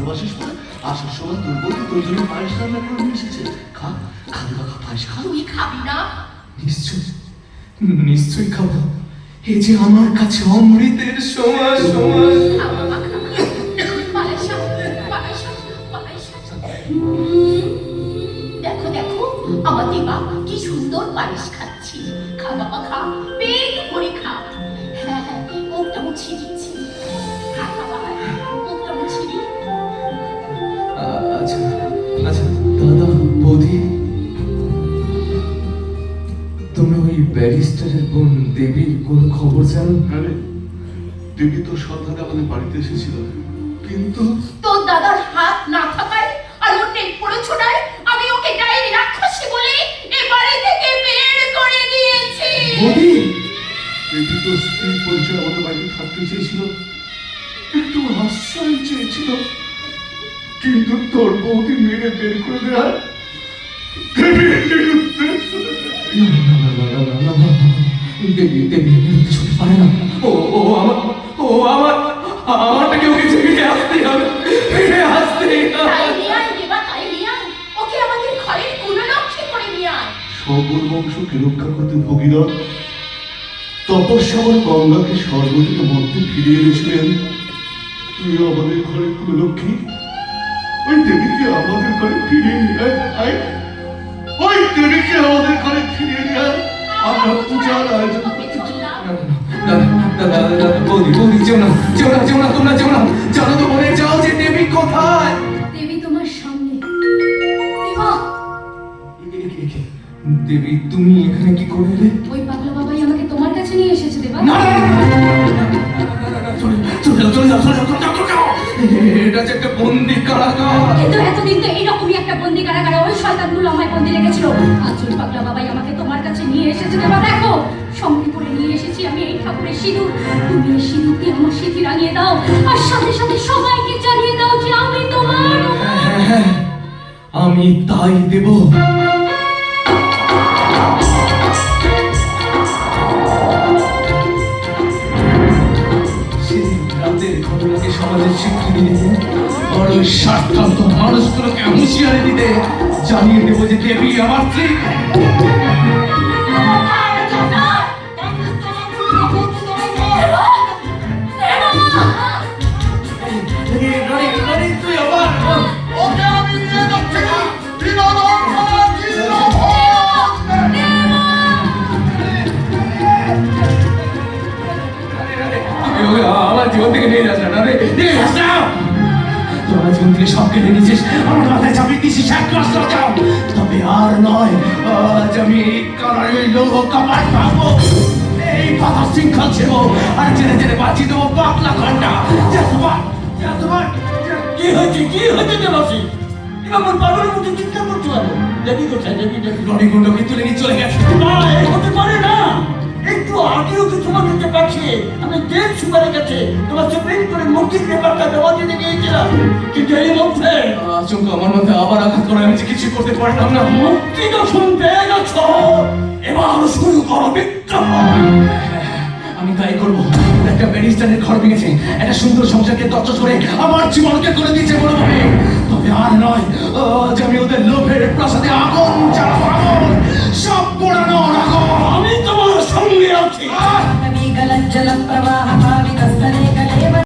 ভালোবাসিস না? আসার সময় তোর বলতে তোর জন্য পায়েস রান্না করে নিয়ে এসেছে। খা খালি বা পায়েস খা। তুই খাবি না? নিশ্চয় নিশ্চয় খাব। এই যে আমার কাছে অমৃতের সময় সময় দেখো দেখো আমার দিবা কি সুন্দর পায়েস খাচ্ছি খা বাবা খা। পেট বৌদি তোমরা ওই ব্যারিস্টারের বোন দেবীর কোনো খবর জানো? হ্যাঁ দেবী তো সন্ধ্যাটা আমাদের বাড়িতে এসেছিল। কিন্তু তোর দাদার হাত না থাকায় আর ওর পড়েছো নাই আমি ওকে রাক্ষসী বলে এ বাড়ি থেকে বের করে দিয়েছি। বৌদি! দেবী তো পরিচয় আমাদের বাড়িতে থাকতে চেয়েছিল। একটু আশ্রয় চেয়েছিল। কিন্তু তোর বউকে মেরে বের করে দেওয়া শুতে পারে না। ও ও আমার ও আমার আমারটাকে ওকে ফিরে আসতে হবে। ফিরে আসতে সকল বংশকে রক্ষা করতে ভগীরথ তপস্যাবন গঙ্গাকে স্বর্গ থেকে মধ্যে ফিরিয়ে এনেছিলেন। তুই আমাদের ঘরে কুলক্ষী ওই দেবীকে আমাদের ঘরে ফিরিয়ে আয়। ওই দেবীকে আমাদের ঘরে বৌদি বৌদি যেও না যেও না যেও না তোমরা যেও না জানো তো বলে যাও যে দেবী কোথায় দেবী তোমার সামনে দেবা তুমি এখানে কি করে এলে ওই পাগলা বাবাই আমাকে তোমার কাছে নিয়ে এসেছে দেবা না, চলে যাও, চলে যাও, চলে যাও, যে একটা বন্দি কারাগার। কিন্তু এতদিন তো এইরকমই একটা বন্দি কারাগারে ওই শয়তানগুলো আমায় বন্দি রেখেছিল। আজ ওই পাগলা বাবাই আমাকে তোমার কাছে নিয়ে এসেছে। বাবা দেখো সঙ্গে করে নিয়ে এসেছি আমি এই ঠাকুরের সিঁদুর। তুমি এই সিঁদুর দিয়ে আমার স্মৃতি রাঙিয়ে দাও আর সাথে সাথে সবাইকে জানিয়ে দাও যে আমি তোমার হ্যাঁ, হ্যাঁ, আমি তাই দেব। রাতের ঘটনাকে সমাজের স্বীকৃতি দিতে ওই স্বার্থান্ত মানুষগুলোকে হুঁশিয়ারি দিতে জানিয়ে দেবো যে দেবী আমার জীবন থেকে নিয়ে যাস না রে? নিয়ে যাস না! তোর জীবন থেকে সব কেটে নিয়েছিস, আমার মাথায় চাপিয়ে দিয়েছিস, এক ক্লাস যাও তবে আর নয়, আজ আমি কারণে লোক কামার পাবো, এই পাতা শৃঙ্খল ছিল আর জেনে জেনে বাঁচিয়ে দেবো পাতলা ঘণ্টা। কি হয়েছে কি হয়েছে দেবাসী এরকম পাগলের মতো চিন্তা করছ দেখি কোথায়, দেখি দেখি। রনি গুন্ডকে তুলে নিয়ে চলে গেছে। আমি দেড় সুপারের কাছে তোমার সুপ্রিম মুক্তির পেপারটা দেওয়া দিতে গিয়েছিলাম। কিন্তু এই মধ্যে আচমকা আমার মধ্যে আবার আঘাত করে আমি কিছু করতে পারলাম না। মুক্তি গেছ। এবার শুরু করো বিদ্রোহ আমি তাই করব। একটা ব্যারিস্টারের ঘর ভেঙেছে। একটা সুন্দর সংসারকে তত্ত্ব করে আমার জীবনকে করে দিয়েছে বড় ভাবে। তবে আর নয় আজ আমি ওদের লোভের প্রাসাদে আগুন जलप्रवाहः